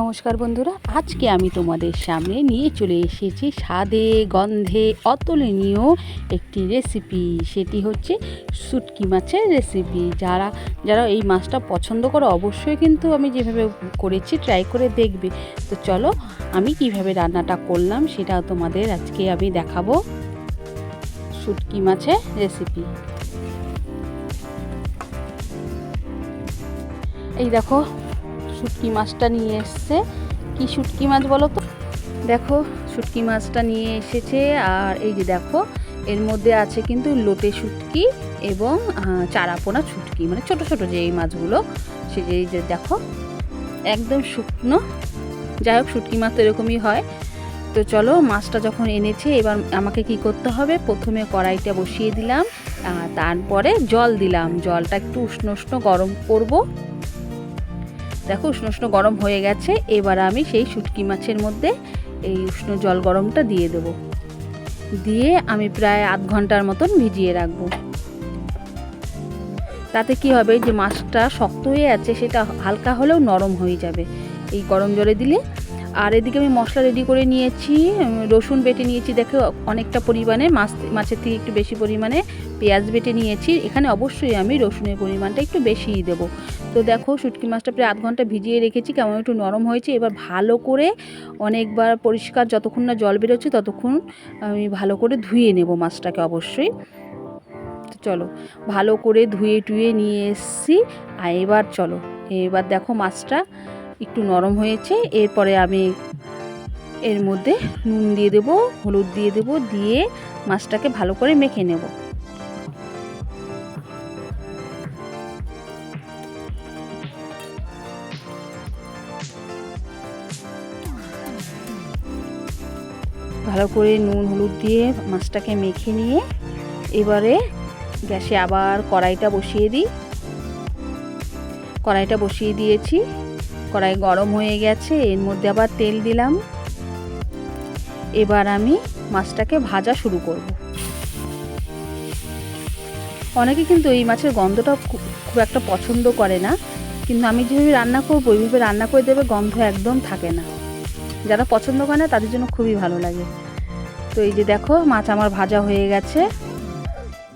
নমস্কার বন্ধুরা, আজকে আমি তোমাদের সামনে নিয়ে চলে এসেছি স্বাদে, গন্ধে অতুলনীয় একটি রেসিপি সেটি হচ্ছে শুটকি মাছের রেসিপি যারা যারা এই মাছটা পছন্দ করো, অবশ্যই কিন্তু আমি যেভাবে করেছি ট্রাই করে দেখবে। তো চলো, আমি কীভাবে রান্নাটা করলাম সেটা তোমাদের আজকে আমি দেখাবো শুটকি মাছের রেসিপি এই দেখো শুটকি মাছটা নিয়ে এসছে। কি শুটকি মাছ বলো তো? দেখো, শুটকি মাছটা নিয়ে এসেছে আর এই যে দেখো, এর মধ্যে আছে কিন্তু লোটে শুটকি এবং চারাপোনা শুটকি। মানে ছোট ছোট যে এই মাছগুলো সে যে যে দেখো, একদম শুকনো। যাই হোক, শুটকি মাছ তো এরকমই হয়। তো চলো, মাছটা যখন এনেছে, এবার আমাকে কি করতে হবে? প্রথমে কড়াইটা বসিয়ে দিলাম তারপরে জল দিলাম। জলটা একটু উষ্ণ উষ্ণ গরম করব। দেখো উষ্ণ উষ্ণ গরম হয়ে গেছে, এবার আমি সেই শুটকি মাছের মধ্যে এই উষ্ণ জল গরমটা দিয়ে দেব। দিয়ে আমি প্রায় আধ ঘণ্টার মতন ভিজিয়ে রাখব। তাতে কি হবে, যে মাছটা শক্ত হয়ে আছে, সেটা হালকা হলেও নরম হয়ে যাবে এই গরম জলে দিলে। আর এদিকে আমি মশলা রেডি করে নিয়েছি রসুন বেটে নিয়েছি। দেখো, অনেকটা পরিমাণে মাছ, মাছের থেকে একটু বেশি পরিমাণে পেঁয়াজ বেটে নিয়েছি, এখানে অবশ্যই আমি রসুনের পরিমাণটা একটু বেশিই দেবো। তো দেখো শুটকি মাছটা প্রায় আধ ঘণ্টা ভিজিয়ে রেখেছি, কেমন একটু নরম হয়েছে, এবার ভালো করে অনেকবার পরিষ্কার যতক্ষণ না জল বেরোচ্ছে ততক্ষণ আমি ভালো করে ধুয়ে নেব মাছটাকে অবশ্যই। চলো, ভালো করে ধুয়ে টুয়ে নিয়ে এসছি, আর এবার চলো, এবার দেখো মাছটা একটু নরম হয়েছে, এরপরে আমি এর মধ্যে নুন দিয়ে দেবো, হলুদ দিয়ে দেবো, দিয়ে মাছটাকে ভালো করে মেখে নেব। ভালো করে নুন, হলুদ দিয়ে মাছটাকে মেখে নিয়ে এবারে গ্যাসে আবার কড়াইটা বসিয়ে দিই। কড়াইটা বসিয়ে দিয়েছি। কড়াই গরম হয়ে গেছে, এর মধ্যে আবার তেল দিলাম। এবার আমি মাছটাকে ভাজা শুরু করব। অনেকে কিন্তু এই মাছের গন্ধটা খুব একটা পছন্দ করে না, কিন্তু আমি যেভাবে রান্না করব, ওইভাবে রান্না করে দেবে গন্ধ একদম থাকে না। যারা পছন্দ করে না, তাদের জন্য খুবই ভালো লাগে। তো এই যে দেখো, মাছ আমার ভাজা হয়ে গেছে।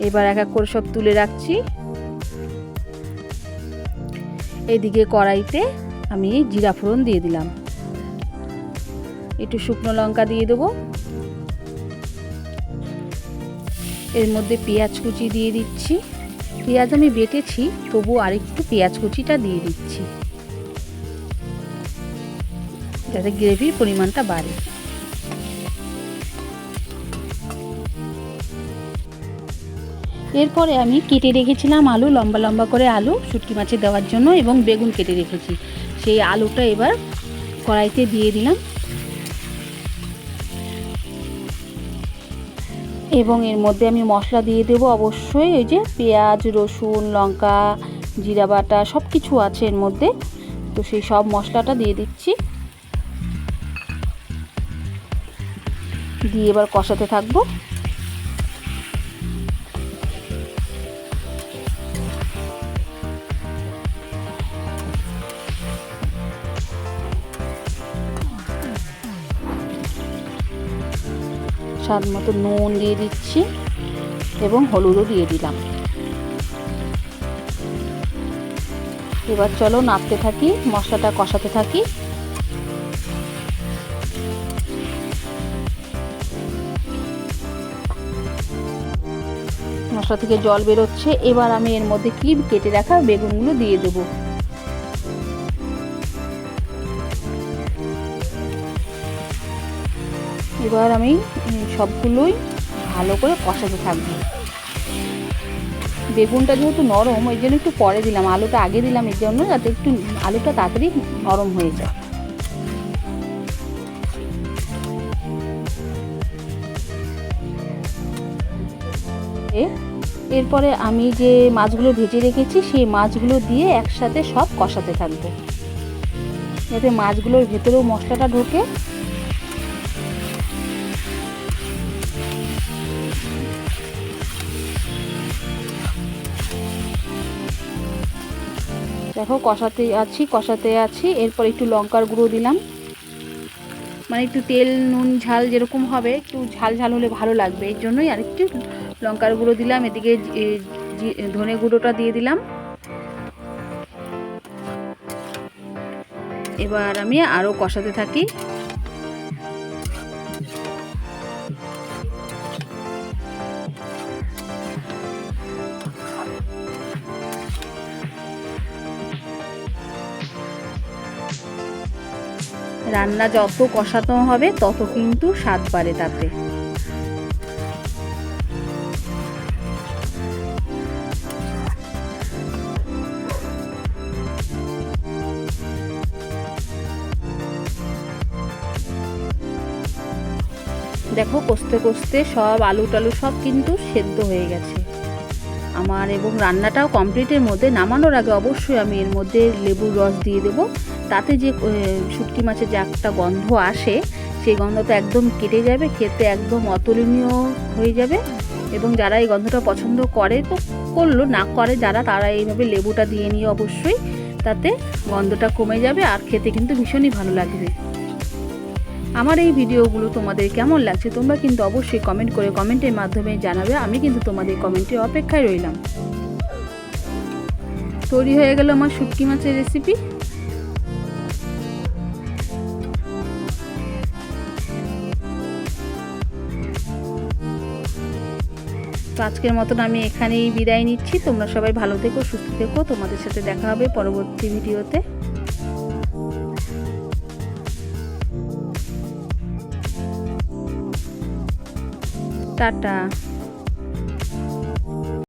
এবার এক এক করে সব তুলে রাখছি। এদিকে কড়াইতে আমি জিরা ফোড়ন দিয়ে দিলাম। একটু শুকনো লঙ্কা দিয়ে দেবো। এর মধ্যে পেঁয়াজ কুচি দিয়ে দিচ্ছি। পেঁয়াজ আমি বেটেছি তবু আরেকটু পেঁয়াজ কুচিটা দিয়ে দিচ্ছি। যাতে গ্রেভির পরিমাণটা বাড়ে। এরপরে আমি কেটে রেখেছিলাম আলু, লম্বা লম্বা করে আলু, শুটকি মাছে দেওয়ার জন্য এবং বেগুন কেটে রেখেছি। সেই আলুটা এবার কড়াইতে দিয়ে দিলাম। এবং এর মধ্যে আমি মশলা দিয়ে দেবো অবশ্যই, ওই যে পেঁয়াজ, রসুন, লঙ্কা, জিরা বাটা সব কিছু আছে এর মধ্যে। তো সেই সব মশলাটা দিয়ে দিচ্ছি। দিয়ে এবার কষাতে থাকব। স্বাদ মতো নুন দিয়ে দিচ্ছি এবং হলুদও দিয়ে দিলাম। এবার চলো নাড়তে থাকি, মশলাটা কষাতে থাকি। মশলা থেকে জল বেরোচ্ছে, এবার আমি এর মধ্যে কি কেটে রাখা বেগুনগুলো দিয়ে দেবো। এবার আমি সবগুলোই ভালো করে কষাতে থাকব। বেগুনটা যেহেতু নরম, ওই জন্য একটু পরে দিলাম, আলুটা আগে দিলাম এই জন্য যাতে একটু আলুটা তাড়াতাড়ি নরম হয়ে যায়। এ- এরপরে আমি যে মাছগুলো ভেজে রেখেছি, সেই মাছগুলো দিয়ে একসাথে সব কষাতে থাকব। যাতে মাছগুলোর ভেতরেও মশলাটা ঢোকে। দেখো, কষাতে আছি কষাতে আছি। এরপর একটু লঙ্কার গুঁড়ো দিলাম। মানে একটু তেল, নুন, ঝাল যেরকম হবে, একটু ঝাল ঝাল হলে ভালো লাগবে। এর জন্যই আর একটু লঙ্কার গুঁড়ো দিলাম, এদিকে ধনে গুঁড়োটা দিয়ে দিলাম। এবার আমি আরও কষাতে থাকি। রান্না যত কষানো হবে, তত কিন্তু স্বাদ বাড়ে তাতে। দেখো, কষতে কষতে সব আলু টালু সব কিন্তু সেদ্ধ হয়ে গেছে। আমার এবং রান্নাটাও কমপ্লিটের মধ্যে নামানোর আগে অবশ্যই আমি এর মধ্যে লেবুর রস দিয়ে দেব। তাতে যে শুটকি মাছের যে একটা গন্ধ আসে, সেই গন্ধটা একদম কেটে যাবে, খেতে একদম অতুলনীয় হয়ে যাবে। এবং যারা এই গন্ধটা পছন্দ করে, তো করল, না করে যারা, তারা এইভাবে লেবুটা দিয়ে নিয়ে অবশ্যই। তাতে গন্ধটা কমে যাবে আর খেতে কিন্তু ভীষণই ভালো লাগবে। আমার এই ভিডিওগুলো তোমাদের কেমন লাগছে তোমরা কিন্তু অবশ্যই কমেন্ট করে কমেন্টের মাধ্যমে জানাবে, আমি কিন্তু তোমাদের কমেন্টের অপেক্ষায় রইলাম। তৈরি হয়ে গেল আমার শুটকি মাছের রেসিপি তো আজকের মতন আমি এখানেই বিদায় নিচ্ছি। তোমরা সবাই ভালো থেকো, সুস্থ থেকো। তোমাদের সাথে দেখা হবে পরবর্তী ভিডিওতে। টাটা।